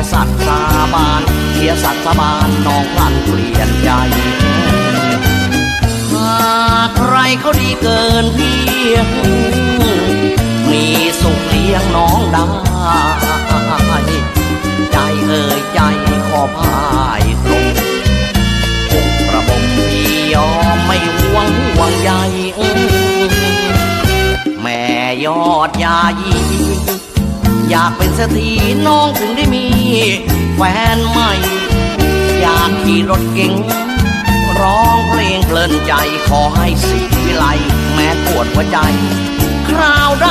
ยสัตว์สาบานเสียสัตว์สาบานน้องพลันเปลี่ยนใจหากใครเขาดีเกินเพียง มีสุขเลี้ยงน้องได้ใจเอ่ยใจขอพายตรงคงกระผมพี่ยอมไม่หวงห่วงใยแม่ยอดยายีอยากเป็นเศรษฐีน้องถึงได้มี แฟนใหม่ อยากขี่รถเก๋งร้องเพลงเพลินใจขอให้สีวิไลแม้ปวดหัวใจ คราวใด